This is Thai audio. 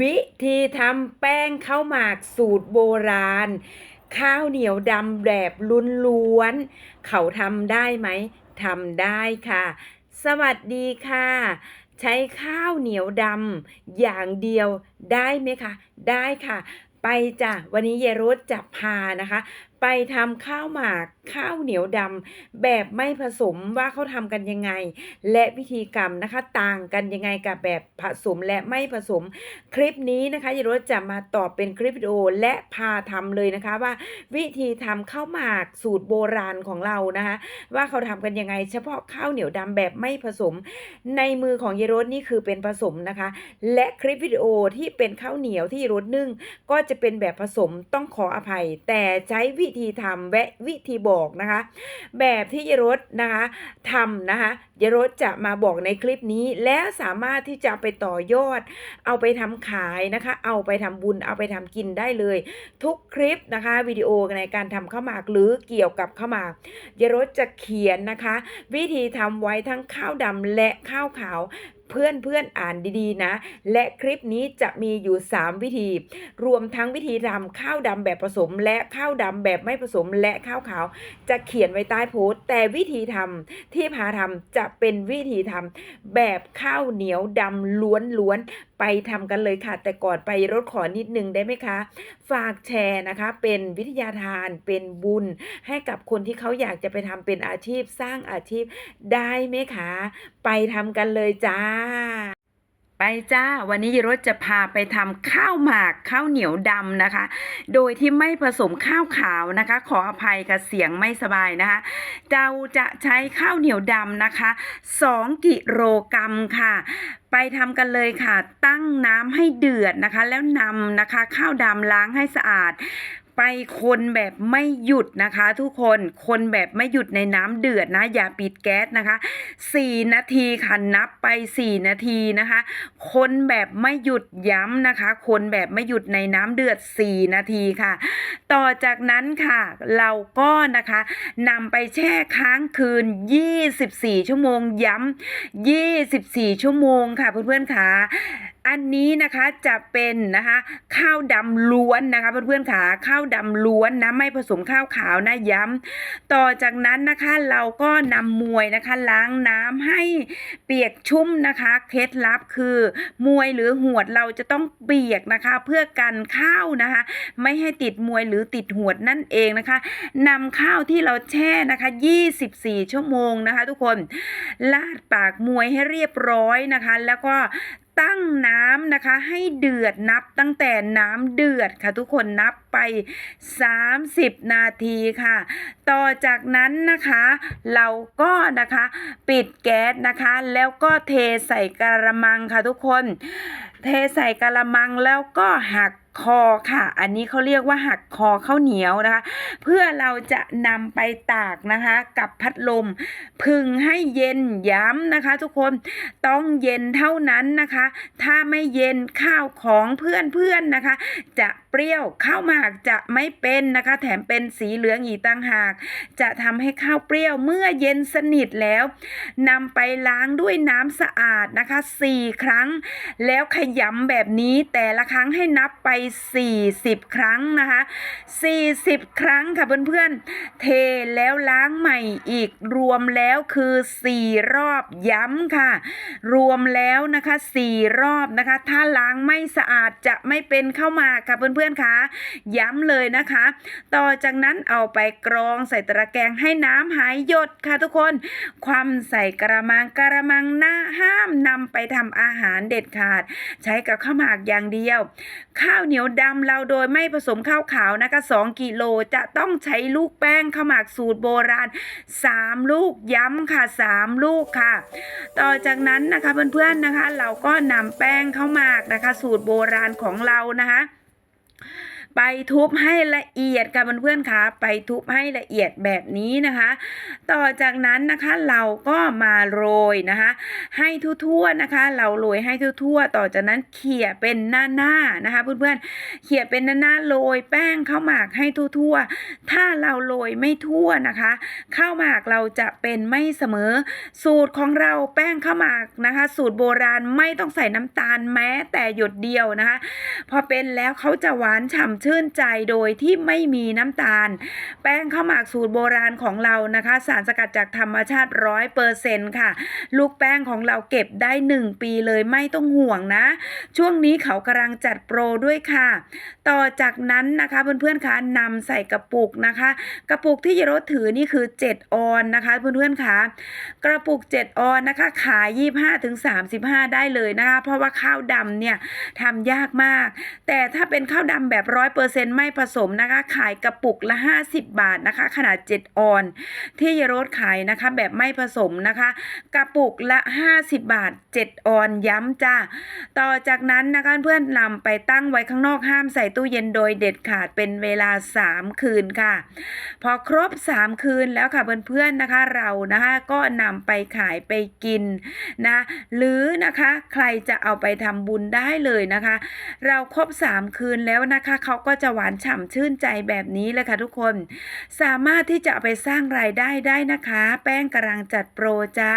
วิธีทำแป้งข้าวหมากสูตรโบราณ ข้าวเหนียวดำแบบล้วนๆเขาทำได้ไหมทำได้ค่ะ สวัสดีค่ะ ใช้ข้าวเหนียวดำอย่างเดียวได้ไหมคะ ได้ค่ะ ไปจ้ะวันนี้เยรุธจะพานะคะ ไปทำข้าวหมากข้าวเหนียวดำแบบไม่ผสมว่าเขาทำกันยังไง และวิธีกรรมนะคะต่างกันยังไงกับแบบผสมและไม่ผสม คลิปนี้นะคะเยรุธจะมาตอบเป็นคลิปวิดีโอและพาทำเลยนะคะว่า วิธีทำข้าวหมากสูตรโบราณของเรานะคะว่าเขาทำกันยังไง เฉพาะข้าวเหนียวดำแบบไม่ผสม ในมือของเยรุธนี่คือเป็นผสมนะคะ และคลิปวิดีโอที่เป็นข้าวเหนียวที่เยรุธนึ่งก็จะเป็นแบบผสมต้องขออภัย แต่ใช้วิธีทำและวิธีบอกนะคะ แบบที่ยรสนะคะทำนะคะยรสจะมาบอกในคลิปนี้ แล้วสามารถที่จะไปต่อยอด เอาไปทำขายนะคะ เอาไปทำบุญเอาไปทำกินได้เลย ทุกคลิปนะคะวิดีโอในการทำข้าวหมากหรือเกี่ยวกับข้าวหมากยรสจะเขียนนะคะ วิธีทำไว้ทั้งข้าวดำและข้าวขาว เพื่อนเพื่อนๆอ่านดีๆนะ และคลิปนี้จะมีอยู่ 3 วิธี รวมทั้งวิธีทำข้าวดำแบบผสม และข้าวดำแบบไม่ผสมและข้าวขาว จะเขียนไว้ใต้โพสต์ แต่วิธีทำที่พาทำจะเป็นวิธีทำแบบข้าวเหนียวดำล้วนๆไปทำกันเลยค่ะ แต่ก่อนไปรถขอนิดนึงได้ไหมคะ ฝากแชร์นะคะ เป็นวิทยาทานเป็นบุญ ให้กับคนที่เขาอยากจะไปทำเป็นอาชีพสร้างอาชีพได้ไหมคะ ไปทำกันเลยจ้า ไปจ้า วันนี้ยรถจะพาไปทำข้าวหมากข้าวเหนียวดำนะคะ โดยที่ไม่ผสมข้าวขาวนะคะ ขออภัยกับเสียงไม่สบายนะคะเราจะใช้ข้าวเหนียวดำนะคะ2กิโลกรัมค่ะไปทำกันเลยค่ะ ตั้งน้ำให้เดือดนะคะ แล้วนำนะคะ ข้าวดำล้างให้สะอาด ไปคนแบบไม่หยุดนะคะ ทุกคนคนแบบไม่หยุดในน้ำเดือดนะ อย่าปิดแก๊สนะคะ4นาทีค่ะนับไป 4 นาทีนะคะ คนแบบไม่หยุดย้ำนะคะ คนแบบไม่หยุดในน้ำเดือด 4 นาทีค่ะ ต่อจากนั้นค่ะ เราก็นะคะนำไปแช่ค้างคืน 24 ชั่วโมงย้ำ24 ชั่วโมงค่ะเพื่อนๆค่ะ อันนี้นะคะจะเป็นนะคะข้าวดำล้วนนะคะเพื่อนๆค่ะข้าวดำล้วนนะไม่ผสมข้าวขาวนะย้ำต่อจากนั้นนะคะเราก็นำมวยนะคะล้างน้ำให้เปียกชุ่มนะคะเคล็ดลับคือมวยหรือหวดเราจะต้องเปียกนะคะ เพื่อกันข้าวนะคะ ไม่ให้ติดมวยหรือติดหวดนั่นเองนะคะนำข้าวที่เราแช่นะคะ 24 ชั่วโมงนะคะ ทุกคนลาดปากมวยให้เรียบร้อยนะคะ แล้วก็ ตั้งน้ำนะคะ ให้เดือดนับตั้งแต่น้ำเดือดค่ะทุกคนนับไป 30 นาทีค่ะ ต่อจากนั้นนะคะ เราก็นะคะปิดแก๊สนะคะ แล้วก็เทใส่กระมังค่ะทุกคน เทใส่กระมังแล้วก็หัก คอค่ะ อันนี้เขาเรียกว่าหักคอข้าวเหนียวนะคะ เพื่อเราจะนำไปตากนะคะ กับพัดลม พึงให้เย็นย้ำนะคะ ทุกคนต้องเย็นเท่านั้นนะคะ ถ้าไม่เย็นข้าวของเพื่อนๆนนะคะ จะเปรี้ยวข้าวหมากจะไม่เป็นนะคะ แถมเป็นสีเหลืองอีกต่างหาก จะทำให้ข้าวเปรี้ยวเมื่อเย็นสนิทแล้วนำไปล้างด้วยน้ำสะอาดนะคะ 4 ครั้ง แล้วขยำแบบนี้แต่ละครั้งให้นับไป40 ครั้งนะคะ 40 ครั้งค่ะเพื่อนๆ เทแล้วล้างใหม่อีกรวมแล้วคือ 4 รอบย้ำค่ะ รวมแล้วนะคะ 4 รอบนะคะ ถ้าล้างไม่สะอาดจะไม่เป็นข้าวหมากค่ะเพื่อนๆคะย้ำเลยนะคะ ต่อจากนั้นเอาไปกรองใส่ตะแกรงให้น้ำหายหยดค่ะทุกคน ความใส่กระมังกระมังหน้าห้ามนำไปทำอาหารเด็ดขาด ใช้กับข้าวหมากอย่างเดียว ข้าวเหนียวนียวดำเราโดยไม่ผสมข้าวขาวนะคะ2กิโลจะต้องใช้ลูกแป้งข้าวหมากสูตรโบราณ 3 ลูกย้ำค่ะ 3 ลูกค่ะ ต่อจากนั้นนะคะเพื่อนๆนะคะ เราก็นำแป้งข้าวหมากนะคะ สูตรโบราณของเรานะคะ ไปทุบให้ละเอียดค่ะเพื่อนๆคะไปทุบให้ละเอียดแบบนี้นะคะ ต่อจากนั้นนะคะเราก็มาโรยนะคะ ให้ทั่วๆนะคะ เราโรยให้ทั่วๆ ต่อจากนั้นเขี่ยเป็นหน้าๆนะคะเพื่อนๆเขี่ยเป็นหน้าๆโรยแป้งข้าวหมากให้ทั่วๆ ถ้าเราโรยไม่ทั่วนะคะข้าวหมากเราจะเป็นไม่เสมอ สูตรของเราแป้งข้าวหมากนะคะ สูตรโบราณไม่ต้องใส่น้ำตาลแม้แต่หยดเดียวนะคะ พอเป็นแล้วเขาจะหวานฉ่ำชื่นใจโดยที่ไม่มีน้ำตาล แป้งข้าวหมากสูตรโบราณของเรานะคะ สารสกัดจากธรรมชาติร้อยเปอร์เซ็นต์ค่ะ ลูกแป้งของเราเก็บได้ 1 ปีเลยไม่ต้องห่วงนะ ช่วงนี้เขากำลังจัดโปรด้วยค่ะ ต่อจากนั้นนะคะเพื่อนๆคะนำใส่กระปุกนะคะ กระปุกที่ยรถถือนี่คือ 7 ออนนะคะเพื่อนๆคะกระปุก 7 ออนนะคะขาย 25ถึง35 ได้เลยนะคะ เพราะว่าข้าวดำเนี่ยทำยากมาก แต่ถ้าเป็นข้าวดำแบบร้อยปอร์เซ็นต์ไม่ผสมนะคะ ขายกระปุกละ 50 บาทนะคะ ขนาด 7 ออน ที่ยโรถขายนะคะ แบบไม่ผสมนะคะ กระปุกละ 50 บาท 7 ออนย้ำจ้าต่อจากนั้นนะคะเพื่อนนำไปตั้งไว้ข้างนอกห้ามใส่ตู้เย็นโดยเด็ดขาดเป็นเวลา 3 คืนค่ะ พอครบ 3 คืนแล้วค่ะเพื่อนๆนะคะเรานะคะก็นำไปขายไปกินนะหรือนะคะใครจะเอาไปทำบุญได้เลยนะคะ เราครบ 3 คืนแล้วนะคะเขาก็จะหวานฉ่ำชื่นใจแบบนี้เลยค่ะทุกคน สามารถที่จะไปสร้างรายได้ได้นะคะ แป้งกำลังจัดโปรจ้า